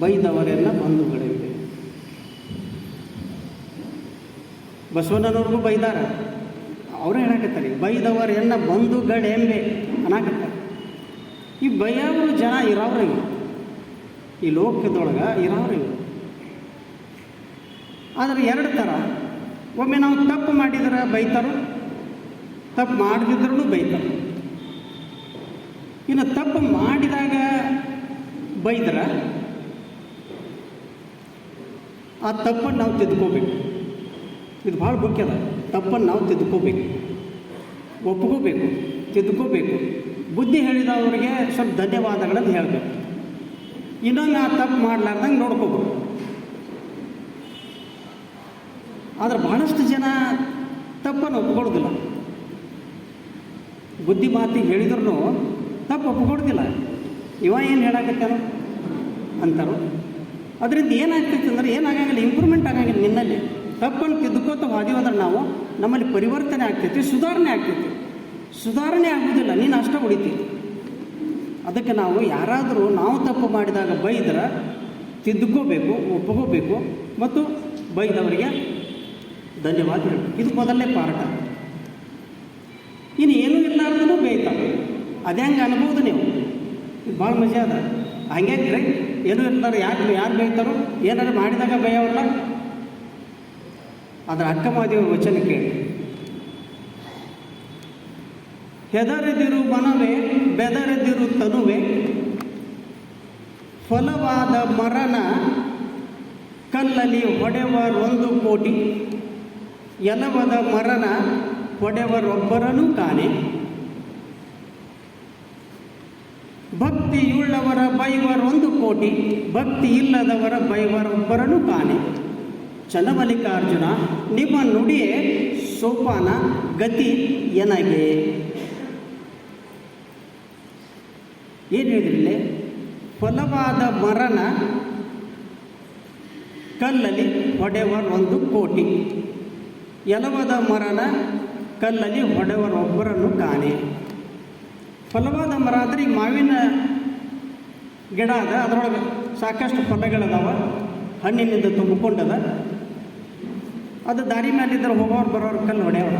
ಬೈದವರೆಲ್ಲ ಬಂಧುಗಳಿವೆ. ಬಸವಣ್ಣನವ್ರಿಗೂ ಬೈದಾರ. ಅವರು ಹೇಳಕತ್ತಾರೆ, ಬೈದವರೆಲ್ಲ ಬಂಧುಗಳೆಂಬೆ ಅನ್ನಕತ್ತಾರೆ. ಈ ಬೈಯವರು ಜನ ಇರೋವ್ರಿಗೆ ಈ ಲೋಕದೊಳಗೆ ಇರೋವ್ರಿಗೆ ಆದರೆ ಎರಡು ಥರ ಒಮ್ಮೆ ನಾವು ತಪ್ಪು ಮಾಡಿದ್ರೆ ಬೈತಾರೋ, ತಪ್ಪು ಮಾಡದಿದ್ರೂ ಬೈತಾರೆ. ಇನ್ನು ತಪ್ಪು ಮಾಡಿದಾಗ ಬೈದ್ರೆ ಆ ತಪ್ಪನ್ನು ನಾವು ತಿದ್ಕೋಬೇಕು ಇದು ಭಾಳ ಮುಖ್ಯ ಅದ ತಪ್ಪನ್ನು ನಾವು ತಿದ್ಕೋಬೇಕು ಒಪ್ಕೋಬೇಕು ತಿದ್ಕೋಬೇಕು ಬುದ್ಧಿ ಹೇಳಿದವರಿಗೆ ಸ್ವಲ್ಪ ಧನ್ಯವಾದಗಳನ್ನು ಹೇಳಬೇಕು. ಇನ್ನೊಂದು ಆ ತಪ್ಪು ಮಾಡಲಾರ್ದಂಗೆ ನೋಡ್ಕೋಬೇಕು. ಆದರೆ ಬಹಳಷ್ಟು ಜನ ತಪ್ಪನ್ನು ಒಪ್ಕೊಳ್ಳೋದಿಲ್ಲ. ಬುದ್ಧಿ ಮಾತಿಗೆ ಹೇಳಿದ್ರು ತಪ್ಪು ಒಪ್ಕೊಡ್ತಿಲ್ಲ ಇವ ಏನು ಹೇಳಕತ್ತಾರ ಅಂತಾರೋ? ಅದರಿಂದ ಏನಾಗ್ತೈತೆ ಅಂದ್ರೆ ಏನಾಗಂಗಿಲ್ಲ ಇಂಪ್ರೂವ್ಮೆಂಟ್ ಆಗಂಗಿಲ್ಲ ನಿನ್ನಲ್ಲಿ ತಪ್ಪನ್ನು ತಿದ್ದುಕೋತ ಹೋದಿವಂದ್ರೆ ನಾವು ನಮ್ಮಲ್ಲಿ ಪರಿವರ್ತನೆ ಆಗ್ತೈತಿ, ಸುಧಾರಣೆ ಆಗ್ತೈತಿ. ಸುಧಾರಣೆ ಆಗೋದಿಲ್ಲ, ನೀನು ಅಷ್ಟೇ ಉಳಿತಿ ಅದಕ್ಕೆ ನಾವು ಯಾರಾದರೂ ನಾವು ತಪ್ಪು ಮಾಡಿದಾಗ ಬೈದ್ರೆ ತಿದ್ದುಕೋಬೇಕು ಒಪ್ಪಗೋಬೇಕು ಮತ್ತು ಬೈದವರಿಗೆ ಧನ್ಯವಾದ ಹೇಳಬೇಕು ಇದು ಮೊದಲನೇ ಪಾಠ. ಇನ್ನು ಏನೂ ಇಲ್ಲಾರ್ದೂ ಬೈತಾವೆ ಅದೇ ಹಂಗೆ ಅನ್ಬೋದು ನೀವು. ಭಾಳ ಮಜಾ ಅದ. ಹಂಗೆ ರೀ? ಏನೂ ಇರ್ತಾರೆ ಯಾಕೆ ಯಾರು ಬೇಯ್ತಾರೋ ಏನಾದ್ರು ಮಾಡಿದಾಗ ಭಯವಲ್ಲ ಅದರ ಅಕ್ಕ ಮಾದೇವ ವಚನ ಕೇಳಿ. ಹೆದರೆದಿರು ಮನವೇ, ಬೆದರೆದಿರು ತನುವೆ, ಫಲವಾದ ಮರಣ, ಕಲ್ಲಲ್ಲಿ ಹೊಡೆವರೊಂದು ಕೋಟಿ ಎಲವದ ಮರಣ, ಹೊಡೆವರೊಬ್ಬರನು ಕಾಣೆ. ಭಕ್ತಿಯುಳ್ಳವರ ಬೈವರೊಂದು ಕೋಟಿ ಭಕ್ತಿ ಇಲ್ಲದವರ ಬೈವರೊಬ್ಬರನು ಕಾಣೆ. ಚಂದಮಲ್ಲಿಕಾರ್ಜುನ ನಿಮ್ಮ ನುಡಿಯೇ ಸೋಪಾನ, ಗತಿ ಎನಗೆ. ಏನು ಹೇಳಿದ್ರೆ ಫಲವಾದ ಮರನ ಕಲ್ಲಲ್ಲಿ ಹೊಡೆವರೊಂದು ಕೋಟಿ ಎಲವದ ಮರನ ಕಲ್ಲಲ್ಲಿ ಹೊಡೆವರೊಬ್ಬರನ್ನು ಕಾಣೆ. ಫಲವಾದ ಮರ ಅಂದರೆ ಈ ಮಾವಿನ ಗಿಡ ಅದ, ಅದರೊಳಗೆ ಸಾಕಷ್ಟು ಫಲಗಳದಾವ ಹಣ್ಣಿನಿಂದ ತುಂಬಿಕೊಂಡದ. ಅದು ದಾರಿ ಮೇಲಿದ್ದರೆ ಹೋಗೋರು ಬರೋರು ಕಲ್ಲು ಹೊಡೆಯವ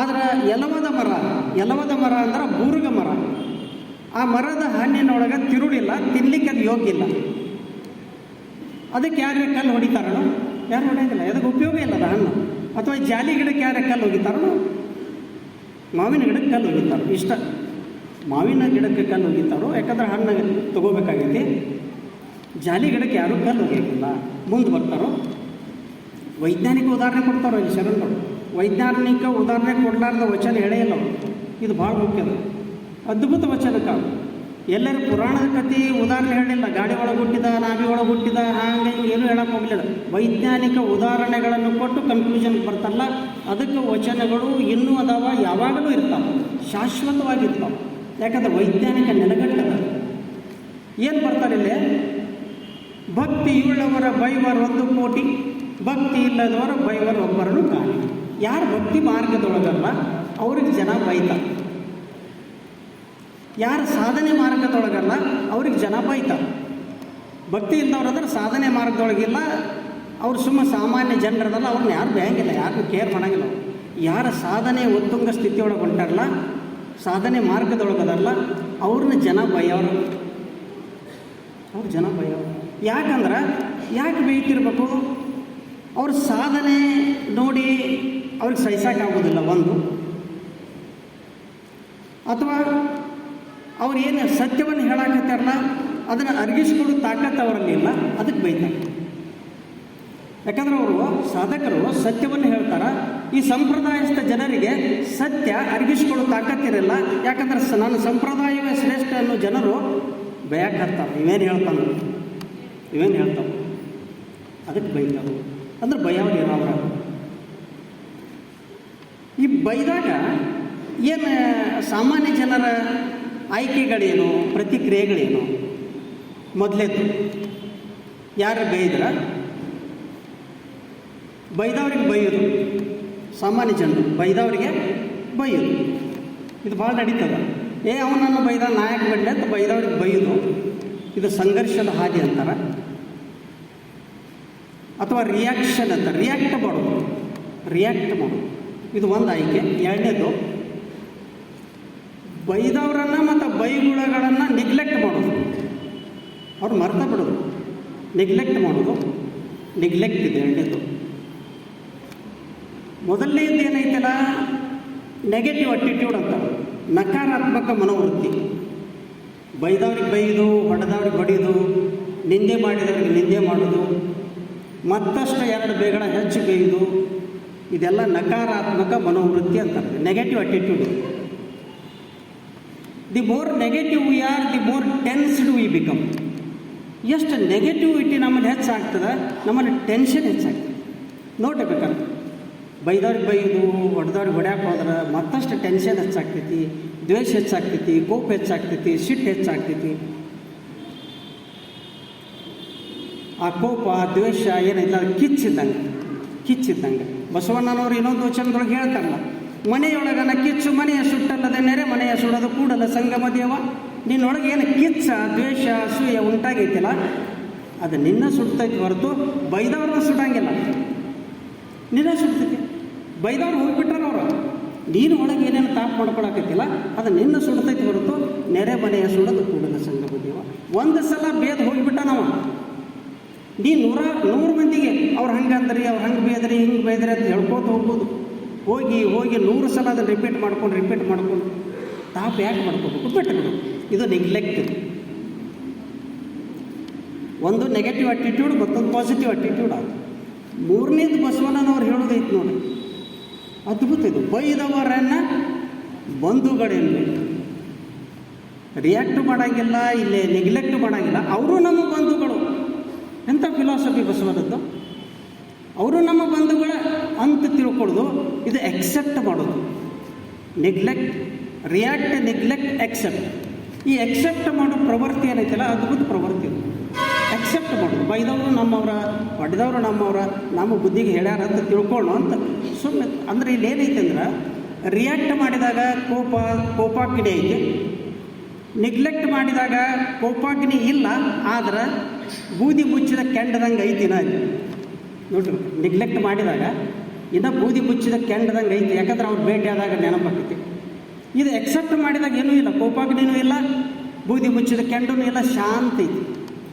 ಆದ್ರೆ ಎಲವದ ಮರ ಎಲವದ ಮರ ಅಂದ್ರೆ ಬೂರುಗ ಮರ. ಆ ಮರದ ಹಣ್ಣಿನೊಳಗೆ ತಿರುಳಿಲ್ಲ, ತಿನ್ಲಿಕ್ಕೆ ಅದು ಯೋಗ್ಯ ಇಲ್ಲ. ಅದಕ್ಕೆ ಯಾರೇ ಕಲ್ಲು ಹೊಡಿತಾರಣ ಯಾರು ಹೊಡೆಯೋದಿಲ್ಲ ಅದಕ್ಕೆ ಉಪಯೋಗ ಇಲ್ಲ ಹಣ್ಣು. ಅಥವಾ ಜಾಲಿ ಗಿಡಕ್ಕೆ ಯಾರೇ ಕಲ್ಲು ಹೋಗಿತಾರಣ ಮಾವಿನ ಗಿಡಕ್ಕೆ ಕಲ್ಲು ಹೋಗಿತಾರೋ, ಇಷ್ಟ. ಮಾವಿನ ಗಿಡಕ್ಕೆ ಕಲ್ಲು ಒಗಿತಾರೋ ಯಾಕಂದ್ರೆ ಹಣ್ಣು ತಗೋಬೇಕಾಗೈತಿ. ಜಾಲಿ ಗಿಡಕ್ಕೆ ಯಾರೂ ಕಲ್ಲು ಮುಂದೆ ಬರ್ತಾರೋ. ವೈಜ್ಞಾನಿಕ ಉದಾಹರಣೆ ಕೊಡ್ತಾರೋ ಈ ಶರಣರು ವೈಜ್ಞಾನಿಕ ಉದಾಹರಣೆ ಕೊಡಲಾರ್ದ ವಚನ ಹೇಳೇ ಇಲ್ಲ ಅವ್ರು. ಇದು ಭಾಳ ಮುಖ್ಯದ ಅದ್ಭುತ ವಚನ ಕಾಲ ಎಲ್ಲರೂ ಪುರಾಣದ ಕಥೆ ಉದಾಹರಣೆ ಹೇಳಿಲ್ಲ ಗಾಡಿ ಒಳಗೆ ಹುಟ್ಟಿದ, ನಾಭಿ ಒಳಗೆ ಹುಟ್ಟಿದ, ಹಾಗೆ ಏನು ಹೇಳಕ್ಕೆ ಹೋಗಲಿಲ್ಲ. ವೈಜ್ಞಾನಿಕ ಉದಾಹರಣೆಗಳನ್ನು ಕೊಟ್ಟು ಕನ್ಕ್ಲೂಷನ್ಗೆ ಬರ್ತಲ್ಲ ಅದಕ್ಕೆ ವಚನಗಳು ಇನ್ನೂ ಅದಾವ, ಯಾವಾಗಲೂ ಇರ್ತಾವೆ. ಶಾಶ್ವತವಾಗಿರ್ತಾವೆ. ಯಾಕಂದ್ರೆ ವೈಜ್ಞಾನಿಕ ನೆಲೆಗಟ್ಟದ. ಏನು ಬರ್ತಾರೆ ಇಲ್ಲಿ? ಭಕ್ತಿ ಉಳ್ಳವರ ಬೈವರ್ ಒಂದು ಕೋಟಿ, ಭಕ್ತಿ ಇಲ್ಲದವರ ಬೈವರ್ ಒಬ್ಬರನ್ನು ಕಾಣಿ ಯಾರು ಭಕ್ತಿ ಮಾರ್ಗದೊಳಗಲ್ಲ, ಅವ್ರಿಗೆ ಜನ ಬೈತಾರೆ ಯಾರು ಸಾಧನೆ ಮಾರ್ಗದೊಳಗಲ್ಲ, ಅವ್ರಿಗೆ ಜನ ಬೈತಾರೆ ಭಕ್ತಿ ಇದ್ದವ್ರಂದ್ರೆ ಸಾಧನೆ ಮಾರ್ಗದೊಳಗಿಲ್ಲ, ಅವ್ರು ಸುಮ್ಮ ಸಾಮಾನ್ಯ ಜನರದಲ್ಲ, ಅವ್ರನ್ನ ಯಾರು ಬೇಯಂಗಿಲ್ಲ ಯಾರಿಗೂ ಕೇರ್ ಮಾಡಂಗಿಲ್ಲ. ಯಾರ ಸಾಧನೆ ಉತ್ತುಂಗ ಸ್ಥಿತಿಯೊಳಗೆ ಹೊಂಟಾರಲ್ಲ ಸಾಧನೆ ಮಾರ್ಗದೊಳಗದಲ್ಲ, ಅವ್ರನ್ನ ಜನ ಬೈಯವ್ರು. ಅವ್ರು ಜನ ಬೈಯವ್ರು. ಯಾಕಂದ್ರೆ, ಯಾಕೆ ಬೇಯ್ತಿರ್ಬೇಕು ಅವ್ರ ಸಾಧನೆ ನೋಡಿ ಅವ್ರಿಗೆ ಸಹಿಸೋಕ್ಕಾಗೋದಿಲ್ಲ ಒಂದು. ಅಥವಾ ಅವ್ರು ಏನು ಸತ್ಯವನ್ನು ಹೇಳಾಕತ್ತಾರಲ್ಲ, ಅದನ್ನು ಅರ್ಗಿಸ್ಕೊಡೋ ತಾಕತ್ತು ಅವರಲ್ಲಿ ಇಲ್ಲ, ಅದಕ್ಕೆ ಬೈತಾರೆ. ಯಾಕಂದ್ರೆ ಅವರು ಸಾಧಕರು ಸತ್ಯವನ್ನು ಹೇಳ್ತಾರ. ಈ ಸಂಪ್ರದಾಯಸ್ಥ ಜನರಿಗೆ ಸತ್ಯ ಅರ್ಗಿಸ್ಕೊಳ್ಳೋ ತಾಕತ್ತಿರಲ್ಲ. ಯಾಕಂದ್ರೆ ನಾನು ಸಂಪ್ರದಾಯವೇ ಶ್ರೇಷ್ಠ ಅನ್ನೋ ಜನರು ಬಯಕರ್ತಾರೆ ಇವೇನು ಹೇಳ್ತಾನ? ಇವೇನು ಹೇಳ್ತಾವೆ? ಅದಕ್ಕೆ ಬೈತಾರೆ ಅಂದ್ರೆ ಭಯ ಅವರ ಈ ಬೈದಾಗ ಏನು ಸಾಮಾನ್ಯ ಜನರ ಆಯ್ಕೆಗಳೇನು, ಪ್ರತಿಕ್ರಿಯೆಗಳೇನು? ಮೊದಲೇದು. ಯಾರು ಬೈದ್ರ? ಬೈದವ್ರಿಗೆ ಬೈಯೋದು. ಸಾಮಾನ್ಯ ಜನರು ಬೈದವರಿಗೆ ಬೈಯೋದು. ಇದು ಭಾಳ ನಡೀತದ. ಏ, ಅವನನ್ನು ಬೈದ ನಾಯಕ ಬಿಡಲಿ ಅಂತ ಬೈದವ್ರಿಗೆ ಬೈಯೋದು. ಇದು ಸಂಘರ್ಷದ ಹಾದಿ ಅಂತಾರೆ. ಅಥವಾ ರಿಯಾಕ್ಷನ್ ಅಂತ. ರಿಯಾಕ್ಟ್ ಮಾಡೋದು. ರಿಯಾಕ್ಟ್ ಮಾಡೋದು. ಇದು ಒಂದು ಆಯ್ಕೆ. ಎರಡನೇದು, ಬೈದವರನ್ನು ಮತ್ತು ಬೈಗುಳಗಳನ್ನು ನೆಗ್ಲೆಕ್ಟ್ ಮಾಡೋದು. ಅವ್ರು ಮರ್ತ ಬಿಡೋದು. ನೆಗ್ಲೆಕ್ಟ್ ಮಾಡೋದು. ನೆಗ್ಲೆಕ್ಟ್ ಇದೆ ಎರಡನೇದು. ಮೊದಲನೇದು ಏನೈತಲ್ಲ? ನೆಗೆಟಿವ್ ಅಟಿಟ್ಯೂಡ್ ಅಂತ. ನಕಾರಾತ್ಮಕ ಮನೋವೃತ್ತಿ. ಬೈದವ್ರಿಗೆ ಬೈದು, ಹೊಡೆದವ್ರಿಗೆ ಹೊಡೆಯೋದು ನಿಂದೆ ಮಾಡಿದವ್ರಿಗೆ ನಿಂದೆ ಮಾಡೋದು, ಮತ್ತಷ್ಟು ಎರಡು ಬೇಗಣ ಹೆಚ್ಚು ಬೇಯೋದು, ಇದೆಲ್ಲ ನಕಾರಾತ್ಮಕ ಮನೋವೃತ್ತಿ ಅಂತಾರೆ negative attitude the more negative we are the more tensed we become ಎಷ್ಟು ನೆಗೆಟಿವಿಟಿ ನಮ್ಮಲ್ಲಿ ಹೆಚ್ಚಾಗ್ತದೆ? ನಮ್ಮಲ್ಲಿ ಟೆನ್ಷನ್ ಹೆಚ್ಚಾಗ್ತದೆ. ನೋಡಬೇಕಂತ ಬೈದವ್ರಿಗೆ ಬೈದು ಹೊಡೆದವ್ರಿಗೆ ಹೊಡ್ಯಾಕೆ ಹೋದ್ರೆ ಮತ್ತಷ್ಟು ಟೆನ್ಷನ್ ಹೆಚ್ಚಾಗ್ತೈತಿ, ದ್ವೇಷ ಹೆಚ್ಚಾಗ್ತೈತಿ, ಕೋಪ ಹೆಚ್ಚಾಗ್ತೈತಿ ಸಿಟ್ಟು ಹೆಚ್ಚಾಗ್ತೈತಿ. ಆ ಕೋಪ ದ್ವೇಷ ಏನೈತೆ ಕಿಚ್ಚಿದ್ದಂಗೆ ಕಿಚ್ಚಿದ್ದಂಗೆ. ಬಸವಣ್ಣನವರು ಇನ್ನೊಂದು ವಚನದೊಳಗೆ ಹೇಳ್ತಾರಲ್ಲ, ಮನೆಯೊಳಗನ ಕಿಚ್ಚು ಮನೆಯ ಸುಟ್ಟಲ್ಲದೆ ನೆರೆ ಮನೆಯ ಸುಡೋದು ಕೂಡಲ ಸಂಗಮ ದೇವ, ನಿನ್ನೊಳಗೆ ಏನು ಕಿಚ್ಚ, ದ್ವೇಷ, ಅಸೂಯ ಉಂಟಾಗೈತಿಲ್ಲ, ಅದು ನಿನ್ನ ಸುಡ್ತೈತಿ ಹೊರತು ಬೈದವ್ರನ್ನ ಸುಡಂಗಿಲ್ಲ. ನಿನ್ನ ಸುಡ್ತೈತಿ. ಬೈದವ್ರು ಹೋಗ್ಬಿಟ್ಟಾರ ಅವರು ನೀನು ಒಳಗೆ ಏನೇನು ತಾಪ್ ಮಾಡ್ಕೊಳಕತ್ತಿಲ್ಲ, ಅದು ನಿನ್ನ ಸುಡತೈತಿ ಹೊರತು ನೆರೆ ಮನೆಯ ಸುಡದು ಸಂಗಮ ದೇವ ಒಂದು ಸಲ ಬೇದ್ ಹೋಗ್ಬಿಟ್ಟ ನಾವು ನೀ ನೂರ, ನೂರು ಮಂದಿಗೆ ಅವ್ರು ಹಂಗೆ ಅಂದ್ರಿ, ಅವ್ರು ಹಂಗೆ ಬೇದ್ರಿ, ಹಿಂಗೆ ಬೇದ್ರಿ ಅಂತ ಹೇಳ್ಕೊತ ಹೋಗ್ಬೋದು. ಹೋಗಿ ಹೋಗಿ ನೂರು ಸಲ ಅದನ್ನು ರಿಪೀಟ್ ಮಾಡ್ಕೊಂಡು ರಿಪೀಟ್ ಮಾಡ್ಕೊಂಡು. ತಾಪ್ ಯಾಕೆ ಮಾಡ್ಕೋಬೇಕು? ಬಿಟ್ಟು ಇದು ನೆಗ್ಲೆಕ್ಟ್ ಒಂದು ನೆಗೆಟಿವ್ ಅಟಿಟ್ಯೂಡ್ ಮತ್ತೊಂದು ಪಾಸಿಟಿವ್ ಅಟಿಟ್ಯೂಡ್ ಅದು ಮೂರನೇದು ಬಸವಣ್ಣನವ್ರು ಹೇಳೋದೈತೆ ನೋಡಿ ಅದ್ಭುತ ಇದು ಬೈದವರನ್ನ ಬಂಧುಗಳಲ್ಲಿ ರಿಯಾಕ್ಟ್ ಮಾಡೋಂಗಿಲ್ಲ, ಇಲ್ಲಿ ನೆಗ್ಲೆಕ್ಟ್ ಮಾಡೋಂಗಿಲ್ಲ. ಅವರು ನಮ್ಮ ಬಂಧುಗಳು. ಎಂಥ ಫಿಲಾಸಫಿ ಬಸವನದ್ದು? ಅವರು ನಮ್ಮ ಬಂಧುಗಳ ಅಂತ ತಿಳ್ಕೊಳ್ಳೋದು, ಇದು ಎಕ್ಸೆಪ್ಟ್ ಮಾಡೋದು. ನೆಗ್ಲೆಕ್ಟ್ ರಿಯಾಕ್ಟ್ ನೆಗ್ಲೆಕ್ಟ್ ಎಕ್ಸೆಪ್ಟ್ ಈ ಎಕ್ಸೆಪ್ಟ್ ಮಾಡೋ ಪ್ರವೃತ್ತಿ ಏನೈತಲ್ಲ, ಅದ್ಭುತ ಪ್ರವೃತ್ತಿ ಇದು ಎಕ್ಸೆಪ್ಟ್ ಮಾಡೋದು. ಬೈದವರು ನಮ್ಮವರ ಹೊಡೆದವರು ನಮ್ಮವರ, ನಮ್ಮ ಬುದ್ಧಿಗೆ ಹೇಳ್ಯಾರ ಅಂತ ತಿಳ್ಕೊಳ್ಳೋ ಅಂತ ಸುಮ್ಮನೆ ಅಂದರೆ ಇಲ್ಲಿ ಏನೈತೆ ಅಂದ್ರೆ ರಿಯಾಕ್ಟ್ ಮಾಡಿದಾಗ ಕೋಪ, ಕೋಪಾಗ್ನಿ ಐತಿ. ನೆಗ್ಲೆಕ್ಟ್ ಮಾಡಿದಾಗ ಕೋಪಾಗ್ನಿ ಇಲ್ಲ, ಆದ್ರೆ ಬೂದಿ ಮುಚ್ಚಿದ ಕೆಂಡದಂಗೆ ಐತಿ ನಾ ನೋಡ್ರಿ ನೆಗ್ಲೆಕ್ಟ್ ಮಾಡಿದಾಗ ಇನ್ನು ಬೂದಿ ಮುಚ್ಚಿದ ಕೆಂಡದಂಗೆ ಐತಿ. ಯಾಕಂದ್ರೆ ಅವ್ರು ಭೇಟಿ ಆದಾಗ ನೆನಪಾಗ್ತೈತಿ ಇದು ಎಕ್ಸೆಪ್ಟ್ ಮಾಡಿದಾಗ ಏನೂ ಇಲ್ಲ, ಕೋಪಾಗ್ನಿನೂ ಇಲ್ಲ, ಬೂದಿ ಮುಚ್ಚಿದ ಕೆಂಡೂ ಇಲ್ಲ, ಶಾಂತ ಐತಿ.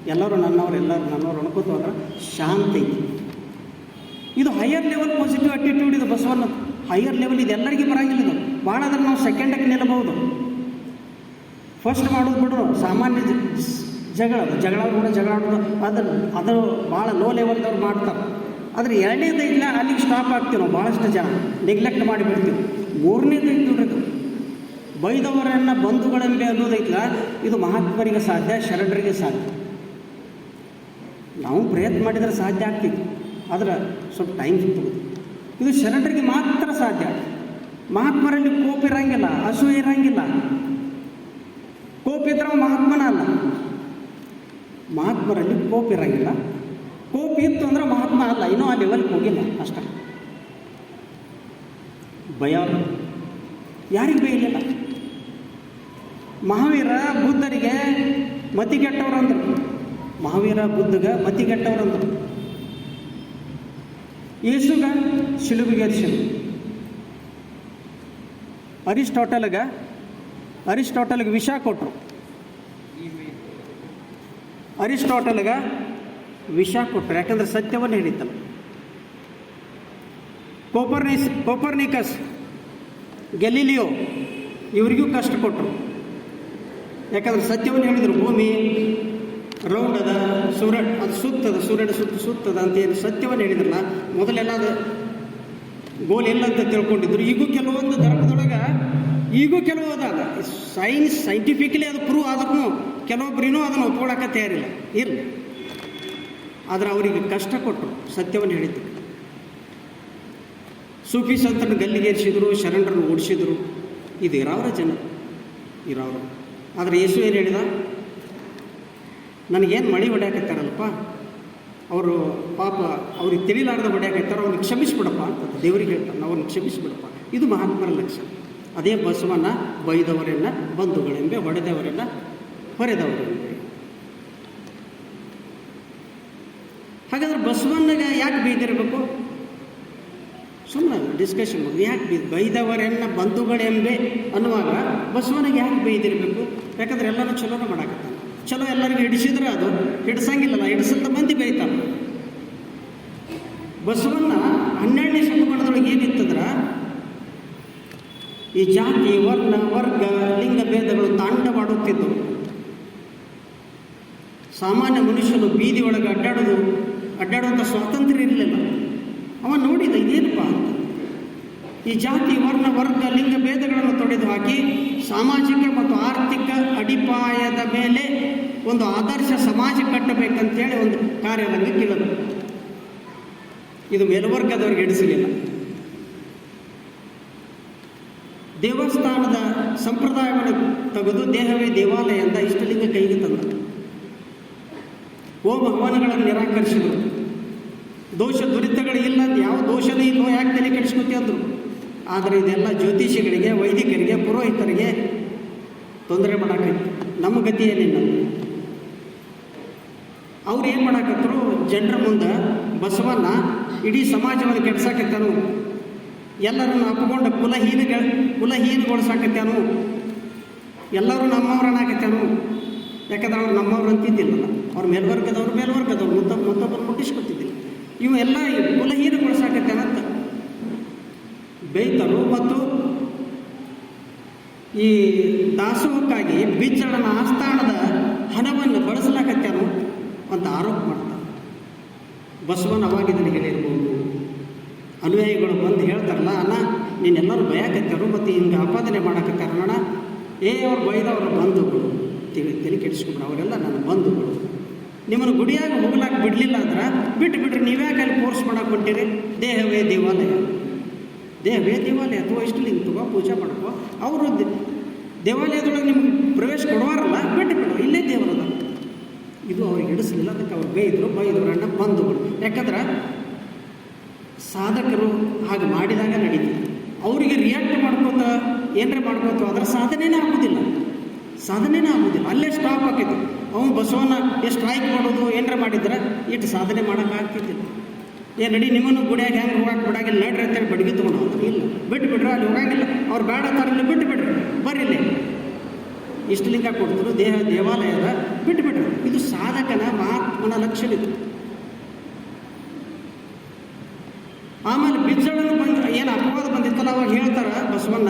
ಎಲ್ಲರೂ ನನ್ನವರು, ಎಲ್ಲರೂ ನನ್ನವ್ರು ಅನ್ಕೋತ ಅಂದ್ರೆ ಶಾಂತಿ. ಇದು ಹೈಯರ್ ಲೆವೆಲ್ ಪಾಸಿಟಿವ್ ಅಟಿಟ್ಯೂಡ್ ಇದು ಬಸವಣ್ಣ. ಹೈಯರ್ ಲೆವೆಲ್ ಇದು ಎಲ್ಲರಿಗೂ ಬರಂಗಿಲ್ಲ ಇದು. ಭಾಳ ನಾವು ಸೆಕೆಂಡಕ್ಕೆ ನಿಲ್ಲಬಹುದು. ಫಸ್ಟ್ ಮಾಡೋದು ಬಿಡ್ರು ಸಾಮಾನ್ಯ ಜಗಳ ಜಗಳ ಕೂಡ ಜಗಳ ಆಡೋದು, ಅದು ಅದು ಭಾಳ ಲೋ ಲೆವೆಲ್ದವ್ರು ಮಾಡ್ತಾರೆ. ಆದರೆ ಎರಡನೇದು ಇಲ್ಲ ಅಲ್ಲಿಗೆ ಸ್ಟಾಪ್ ಆಗ್ತೀವಿ ನಾವು ಭಾಳಷ್ಟು ಜನ. ನೆಗ್ಲೆಕ್ಟ್ ಮಾಡಿಬಿಡ್ತೀವಿ ಮೂರನೇದು ಇದು. ಬೈದವರನ್ನು ಬಂಧುಗಳೆಂಬೆ ಅನ್ನೋದೈತಲ್ಲ ಇದು ಮಹಾತ್ಮರಿಗೆ ಸಾಧ್ಯ, ಶರಣರಿಗೆ ಸಾಧ್ಯ. ನಾವು ಪ್ರಯತ್ನ ಮಾಡಿದರೆ ಸಾಧ್ಯ ಆಗ್ತಿತ್ತು. ಆದ್ರೆ ಸ್ವಲ್ಪ ಟೈಮ್ ಸಿಗ್ತದೆ. ಇದು ಶರಣರಿಗೆ ಮಾತ್ರ ಸಾಧ್ಯ. ಮಹಾತ್ಮರಲ್ಲಿ ಕೋಪ ಇರಂಗಿಲ್ಲ ಹಸು ಇರಂಗಿಲ್ಲ. ಕೋಪ ಇದ್ರೆ ಮಹಾತ್ಮನ ಅಲ್ಲ ಮಹಾತ್ಮರಲ್ಲಿ ಕೋಪ ಇರಂಗಿಲ್ಲ. ಕೋಪ ಇತ್ತು ಅಂದ್ರೆ ಮಹಾತ್ಮ ಅಲ್ಲ, ಇನ್ನೂ ಆ ಲೆವೆಲ್ಗೆ ಹೋಗಿಲ್ಲ ಅಷ್ಟೇ. ಭಯ ಯಾರಿಗೆ ಬೈಲಿಲ್ಲ ಮಹಾವೀರ ಬುದ್ಧರಿಗೆ ಮತಿಗೆಟ್ಟವ್ರಂದ್ರು ಮಹಾವೀರ ಬುದ್ಧಗ ಮತಿಗೆಟ್ಟವ್ರಂದ್ರು ಯೇಸುಗ ಶಿಲುಬಿಗೇರಿಸಿದ್ರು ಅರಿಸ್ಟಾಟಲ್ಗ ಅರಿಸ್ಟಾಟಲ್ಗೆ ವಿಷ ಕೊಟ್ಟರು ಅರಿಸ್ಟಾಟಲ್ಗ ವಿಷ ಕೊಟ್ಟರು ಯಾಕಂದ್ರೆ ಸತ್ಯವನ್ನು ಹೇಳಿದ್ದಲ್ಲ ಕೋಪರ್ನಿಸ್ ಕೋಪರ್ನಿಕಸ್ ಗೆಲಿಲಿಯೋ ಇವರಿಗೂ ಕಷ್ಟ ಕೊಟ್ಟರು ಯಾಕಂದ್ರೆ ಸತ್ಯವನ್ನು ಹೇಳಿದರು ಭೂಮಿ ರೌಂಡ್ ಅದ ಸೂರ್ಯ, ಅದು ಸುತ್ತದ ಸೂರ್ಯನ ಸುತ್ತ ಸುತ್ತದ ಅಂತ ಏನು ಸತ್ಯವನ್ನು ಹೇಳಿದ್ರಲ್ಲ ಮೊದಲೆಲ್ಲ ಅದು ಗೋಲ್ ಎಲ್ಲ ಅಂತ ತಿಳ್ಕೊಂಡಿದ್ರು. ಈಗೂ ಕೆಲವೊಂದು ಧರ್ಮದೊಳಗೆ, ಈಗೂ ಕೆಲವು ಅದ ಸೈನ್ಸ್ ಸೈಂಟಿಫಿಕಲಿ ಅದು ಪ್ರೂವ್ ಆದಕ್ಕೂ ಕೆಲವೊಬ್ಬರಿನೂ ಅದನ್ನು ಒಪ್ಕೊಳ್ಳೋಕೆ ತಯಾರಿಲ್ಲ. ಇರಲಿ. ಆದ್ರೆ ಅವರಿಗೆ ಕಷ್ಟ ಕೊಟ್ಟರು ಸತ್ಯವನ್ನು ಹೇಳಿದ್ರು ಸೂಫಿ ಸಂತನ ಗಲ್ಲಿಗೇರಿಸಿದ್ರು, ಶರಣರನ್ನು ಓಡಿಸಿದ್ರು. ಇದು ಇರೋರ ಜನ ಇರೋರು ಆದರೆ ಯೇಸು ಏನು ಹೇಳಿದ? ನನಗೇನು ಮಳೆ ಹೊಡ್ಯಾಕತ್ತಾರಲ್ಪ ಅವರು ಪಾಪ ಅವ್ರಿಗೆ ತಿಳಿಲಾರ್ದ ಹೊಡ್ಯಾಕತ್ತಾರ ಅವ್ರಿಗೆ ಕ್ಷಮಿಸ್ಬಿಡಪ್ಪ ಅಂತ ದೇವರಿಗೆ ಹೇಳ್ತಾರೆ. ನಾವು ಅವ್ರನ್ನ ಕ್ಷಮಿಸ್ಬಿಡಪ್ಪ. ಇದು ಮಹಾತ್ಮರ ಲಕ್ಷಣ. ಅದೇ ಬಸವನ ಬೈದವರನ್ನ ಬಂಧುಗಳೆಂಬೆ ಹೊಡೆದವರನ್ನ ಹೊರೆದವರೆಂಬೆ. ಹಾಗಾದ್ರೆ ಬಸವಣ್ಣಗೆ ಯಾಕೆ ಬೈದಿರಬೇಕು? ಸುಮ್ಮನೆ ಡಿಸ್ಕಷನ್ ಯಾಕೆ ಬೈ ಬೈದವರೆನ್ನ ಬಂಧುಗಳೆಂಬೆ ಅನ್ನುವಾಗ ಬಸವನಿಗೆ ಯಾಕೆ ಬೈದಿರಬೇಕು? ಯಾಕಂದ್ರೆ ಎಲ್ಲರೂ ಚಲೋನ ಮಾಡಾಕತ್ತಾನ. ಚಲೋ ಎಲ್ಲರಿಗೂ ಹಿಡಿಸಿದ್ರೆ ಅದು ಹಿಡಿಸಂಗಿಲ್ಲಲ್ಲ ಹಿಡಿಸಂತ ಮಂದಿ ಬೈತಾರ ಬಸವಣ್ಣ ಹನ್ನೆರಡನೇ ಶತಮಾನದೊಳಗೆ ಏನಿತ್ತಂದ್ರ, ಈ ಜಾತಿ, ವರ್ಣ, ವರ್ಗ, ಲಿಂಗ ಭೇದಗಳು ತಾಂಡವಾಡುತ್ತಿದ್ದವು ಸಾಮಾನ್ಯ ಮನುಷ್ಯನು ಬೀದಿ ಒಳಗೆ ಅಡ್ಡಾಡೋದು ಅಡ್ಡಾಡುವಂಥ ಸ್ವಾತಂತ್ರ್ಯ ಇರಲಿಲ್ಲ. ಅವ ನೋಡಿದ ಇದೇನಪ್ಪ? ಅಂತ ಈ ಜಾತಿ, ವರ್ಣ, ವರ್ಗ, ಲಿಂಗ ಭೇದಗಳನ್ನು ತೊಡೆದು ಹಾಕಿ ಸಾಮಾಜಿಕ ಮತ್ತು ಆರ್ಥಿಕ ಅಡಿಪಾಯದ ಮೇಲೆ ಒಂದು ಆದರ್ಶ ಸಮಾಜ ಕಟ್ಟಬೇಕಂತೇಳಿ ಒಂದು ಕಾರ್ಯರಂಗಕ್ಕೆ ಕೇಳಬೇಕು ಇದು ಮೇಲ್ವರ್ಗದವರಿಗೆ ಹಿಡಿಸಲಿಲ್ಲ ದೇವಸ್ಥಾನದ ಸಂಪ್ರದಾಯವನ್ನು ತೆಗೆದು ದೇಹವೇ ದೇವಾಲಯ ಅಂತ ಇಷ್ಟಲಿಂಗ ಕೈಗೆ ತಂದ. ಓ ಭಗವಾನಗಳನ್ನು ನಿರಾಕರಿಸಿದರು. ದೋಷ ದುರಿತಗಳು ಇಲ್ಲ ಅಂತ ಯಾವ ದೋಷನೇ ಇಲ್ಲೋ ಯಾಕೆ ತಲೆ ಕೆಡಿಸ್ಕೊತಿ ಅಂದರು. ಆದರೆ ಇದೆಲ್ಲ ಜ್ಯೋತಿಷಿಗಳಿಗೆ, ವೈದಿಕರಿಗೆ, ಪುರೋಹಿತರಿಗೆ ತೊಂದರೆ ಮಾಡಾಕೈತಿ ನಮ್ಮ ಗತಿಯೇನಿಲ್ಲ ಅವ್ರು ಏನು ಮಾಡಾಕತ್ತರು ಜನರ ಮುಂದೆ ಬಸವನ್ನ ಇಡೀ ಸಮಾಜವನ್ನು ಕೆಡ್ಸಾಕತ್ತಾನು ಎಲ್ಲರನ್ನು ಅಪ್ಪಿಕೊಂಡು ಕುಲಹೀನಗಳ ಕುಲಹೀನಗೊಳಿಸಾಕತ್ತಾನು ಎಲ್ಲರೂ ನಮ್ಮವ್ರನ್ನಾಕತ್ಯಾನು. ಯಾಕಂದ್ರೆ ಅವ್ರು ನಮ್ಮವ್ರು ಅಂತಿದ್ದಿಲ್ಲಲ್ಲ. ಅವ್ರು ಮೇಲ್ವರ್ಗದವ್ರು ಮೇಲ್ವರ್ಗದವ್ರು. ಮತ್ತೊಬ್ಬ, ಮತ್ತೊಬ್ಬರು ಮುಟ್ಟಿಸ್ಕೊತಿದ್ದಿಲ್ಲ. ಇವೆಲ್ಲ ಕುಲಹೀನಗೊಳಿಸಾಕತ್ತಾನಂತ ಬೈತರು ಮತ್ತು ಈ ದಾಸೋಹಕ್ಕಾಗಿ ಬಿಜ್ಜಳನ ಆಸ್ಥಾನದ ಹಣವನ್ನು ಬಳಸಲಾಕತ್ಯಾನು. ಅಂತ ಆರೋಪ ಮಾಡ್ತಾರೆ. ಬಸವನ ಅವಾಗಿದ್ದನ್ನು ಹೇಳಿರ್ಬೋದು. ಅನುಯಾಯಿಗಳು ಬಂದು ಹೇಳ್ತಾರಲ್ಲ, ಅಣ್ಣ, ನೀನೆಲ್ಲರೂ ಭಯಕತ್ತಾರು ಮತ್ತು ಹಿಂಗೆ ಆಪಾದನೆ ಮಾಡಕತ್ತಾರಣ್ಣ ಏ, ಅವ್ರು ಬೈದವರು ಬಂಧುಗಳು. ತಿಳಿ ತಲೆ ಕೆಡಿಸ್ಕೊಂಡ್ರು ಅವರೆಲ್ಲ, ನನ್ನ ಬಂಧುಗಳು. ನಿಮ್ಮನ್ನು ಗುಡಿಯಾಗ ಹೋಗ್ಲಾಕ ಬಿಡಲಿಲ್ಲ ಅಂದ್ರೆ ಬಿಟ್ಟು ಬಿಟ್ರಿ ನೀವ್ಯಾಕೆ ಅಲ್ಲಿ ಫೋರ್ಸ್ ಮಾಡಕ್ಕೆ ಹೊಂಟಿರಿ? ದೇಹವೇ ದೇವಾಲಯ. ದೇಹವೇ ದೇವಾಲಯ ಅಥವಾ ಇಷ್ಟು ಲಿಂಗ ತಗೋ, ಪೂಜೆ ಮಾಡ್ಕೋ. ಅವರು ದೇವಾಲಯದೊಳಗೆ ನಿಮ್ಗೆ ಪ್ರವೇಶ ಕೊಡುವಾರಲ್ಲ, ಬಿಟ್ಟು ಬಿಡು, ಇಲ್ಲೇ ದೇವರದ ಇದು ಅವ್ರಿಗೆ ಹಿಡಿಸಲಿಲ್ಲ, ಅದಕ್ಕೆ ಅವ್ರು ಬೈದರು, ಅಣ್ಣ ಬಂದು ಯಾಕಂದ್ರೆ ಸಾಧಕರು ಹಾಗೆ ಮಾಡಿದಾಗ ನಡೀತದೆ ಅವರಿಗೆ ರಿಯಾಕ್ಟ್ ಮಾಡ್ಕೋತ ಏನರ ಮಾಡ್ಕೋತ ಅದರ ಸಾಧನೆನೇ ಆಗೋದಿಲ್ಲ. ಸಾಧನೆನೇ ಆಗೋದಿಲ್ಲ. ಅಲ್ಲೇ ಸ್ಟಾಪ್ ಆಕೈತಿ ಅವನು ಬಸವನ ಎಷ್ಟು ಸ್ಟ್ರೈಕ್ ಮಾಡೋದು, ಏನರ ಮಾಡಿದ್ರೆ ಇಟ್ಟು ಸಾಧನೆ ಮಾಡೋಕೆ ಆಗ್ತಿದ್ದಿಲ್ಲ ಏ, ನಡಿ, ನಿಮ್ಮನ್ನು ಗುಡಿಯಾಗಿ ಹೆಂಗೆ ಹೋಗಕ್ಕೆ ಬಿಡಾಗಿಲ್ಲ, ನಡ್ರಿ ಅಂತೇಳಿ ಬಡಗಿ ತೊಗೊಂಡು ಹೋದ್ರೆ. ಇಲ್ಲ ಬಿಟ್ಟು ಬಿಡ್ರಿ ಅಲ್ಲಿ ಹೋಗಂಗಿಲ್ಲ. ಅವ್ರು ಬೇಡ ತರಲಿ ಬಿಟ್ಟು ಬಿಡ್ರಿ ಬರೀಲಿ ಇಷ್ಟು ಲಿಂಗ ಕೊಡ್ತರು ದೇಹ, ದೇವಾಲಯದ ಬಿಟ್ಟು ಬಿಡ್ರಿ ಇದು ಸಾಧಕನ ಮಹಾತ್ಮನ ಲಕ್ಷಣ ಇದು. ಆಮೇಲೆ ಬಿಜ್ಜಳನು ಬಂದ ಏನು ಅಪವಾದ ಬಂದಿತ್ತಲ್ಲ, ಅವಾಗ ಹೇಳ್ತಾರ ಬಸವಣ್ಣ,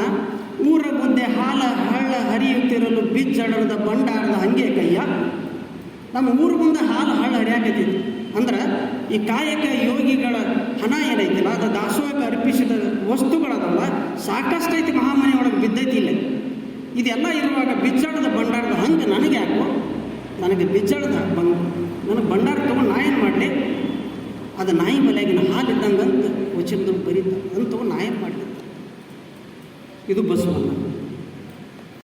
ಊರ ಮುಂದೆ ಹಾಲ, ಹಳ್ಳ ಹರಿಯುತ್ತಿರಲು ಬಿಜ್ಜಡದ ಬಂಡಾರದ ಹಂಗೆ ಕೈಯ. ನಮ್ಮ ಊರ ಮುಂದೆ ಹಾಲು, ಹಳ್ಳ ಹರಿಯಾಕೈತಿತ್ತು ಅಂದ್ರೆ ಈ ಕಾಯಕ ಯೋಗಿಗಳ ಹಣ ಏನೈತಿಲ್ಲ, ಅದು ದಾಸೋಹಕ್ಕೆ ಅರ್ಪಿಸಿದ ವಸ್ತುಗಳದಲ್ಲ ಸಾಕಷ್ಟು ಐತಿ ಮಹಾಮನೆಯೊಳಗೆ ಬಿದ್ದೈತಿ ಇಲ್ಲ. ಇದೆಲ್ಲ ಇರುವಾಗ ಬಿಜ್ಜಳದ ಬಂಡಾರದ ಹಂಗೆ ನನಗೆ ಯಾಕೋ ನನಗೆ ಬಿಚ್ಚಳದ ಬಂದು ನನಗೆ ಭಂಡಾರ ತಗೊಂಡು ನಾ ಏನು ಮಾಡಲಿ? ಅದು ನಾಯಿ ಮಲೆಯಾಗಿನ ಹಾಲಿದ್ದಂಗೆ ಅಂತ ವಚನದಲ್ಲಿ ಬರೀತ. ಅಂತ ನಾ ಏನು ಮಾಡಲಿ? ಇದು ಬಸವಣ್ಣ.